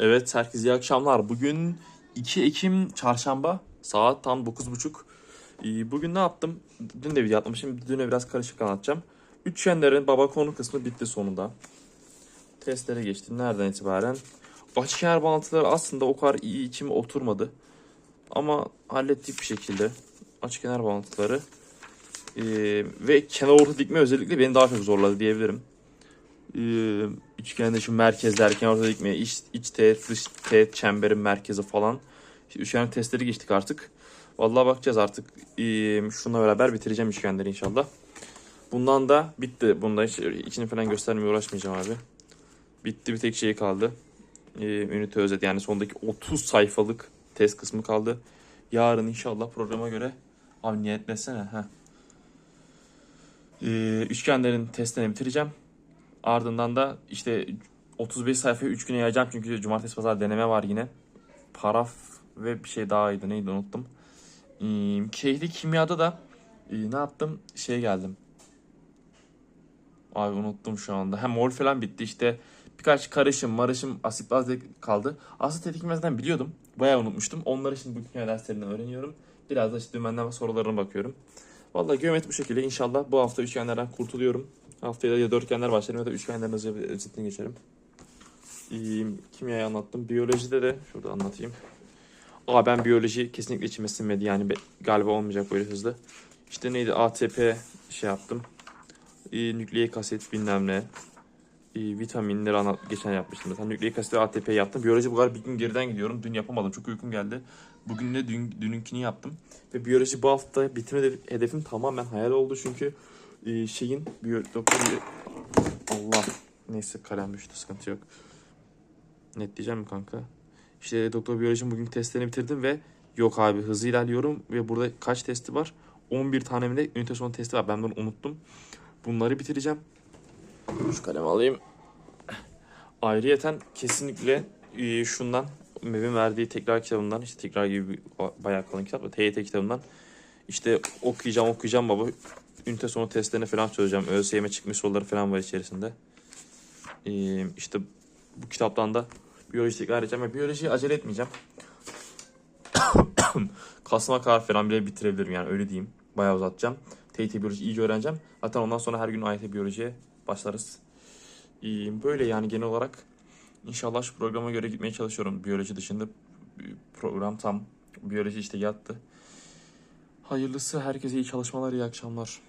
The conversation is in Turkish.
Evet herkese iyi akşamlar. Bugün 2 Ekim çarşamba saat tam 9.30. Ee, Bugün ne yaptım? Dün de video atmışım. Dün biraz karışık anlatacağım. Üçgenlerin baba konu kısmı bitti sonunda. Testlere geçtim. Nereden itibaren? Açıkenar bağlantıları aslında o kadar iyi içime oturmadı. Ama hallettik bir şekilde. Açıkenar bağlantıları. Ee, ve kenar orta dikme özellikle beni daha çok zorladı diyebilirim. Ee, üçgende şu merkezler, kenar orta dikme, iç, iç teğet, dış teğet, çemberin merkezi falan. İşte üçgen testleri geçtik artık. Vallahi bakacağız artık. Ee, şununla beraber bitireceğim üçgenleri inşallah. Bundan da bitti. Bunda hiç içini falan göstermeye uğraşmayacağım abi. Bitti bir tek şey kaldı. Ee, ünite özet yani sondaki 30 sayfalık test kısmı kaldı. Yarın inşallah programa göre abi niyetlesene. Heh. Üçgenlerin testlerini bitireceğim. Ardından da işte 35 sayfayı 3 güne yayacağım çünkü cumartesi pazar deneme var yine. Paraf ve bir şey daha iyiydi neydi unuttum. Ee, kimyada da e, ne yaptım şey geldim. Abi unuttum şu anda. Hem mol falan bitti işte birkaç karışım marışım asit baz kaldı. Aslında tetikmezden biliyordum. Bayağı unutmuştum. Onları şimdi bu kimya derslerinden öğreniyorum. Biraz da işte dümenden sorularına bakıyorum. Vallahi geometri bu şekilde. İnşallah bu hafta üçgenlerden kurtuluyorum. Haftaya ya dörtgenler başlarım ya da üçgenlerin özetini geçerim. Kimyayı anlattım. Biyolojide de şurada anlatayım. Aa ben biyoloji kesinlikle içime sinmedi yani galiba olmayacak böyle hızlı. İşte neydi ATP şey yaptım. Nükleik asit bilmem ne. Ee, vitaminleri anlat geçen yapmıştım zaten. Nükleik asit ve ATP yaptım. Biyoloji bu kadar bir gün geriden gidiyorum. Dün yapamadım. Çok uykum geldi. Bugün de dün, dününkini yaptım. Ve biyoloji bu hafta bitirme hedef- hedefim tamamen hayal oldu çünkü e, şeyin biyo, doktor Allah neyse kalem düştü sıkıntı yok. Net diyeceğim mi kanka? İşte doktor biyolojinin bugün testlerini bitirdim ve yok abi hızlı ilerliyorum ve burada kaç testi var? 11 tane mi de ünite son testi var. Ben bunu unuttum. Bunları bitireceğim. Şu kalemi alayım. Ayrıyeten kesinlikle e, şundan MEB'in verdiği tekrar kitabından işte tekrar gibi bir bayağı kalın kitap da TYT kitabından işte okuyacağım okuyacağım baba ünite sonu testlerini falan çözeceğim. ÖSYM çıkmış soruları falan var içerisinde. Ee, işte bu kitaptan da biyoloji tekrar edeceğim ve biyolojiyi acele etmeyeceğim. Kasıma kadar falan bile bitirebilirim yani öyle diyeyim. Bayağı uzatacağım. TYT biyoloji iyice öğreneceğim. Zaten ondan sonra her gün AYT biyolojiye başlarız. Böyle yani genel olarak inşallah şu programa göre gitmeye çalışıyorum. Biyoloji dışında program tam. Biyoloji işte yattı. Hayırlısı herkese iyi çalışmalar, iyi akşamlar.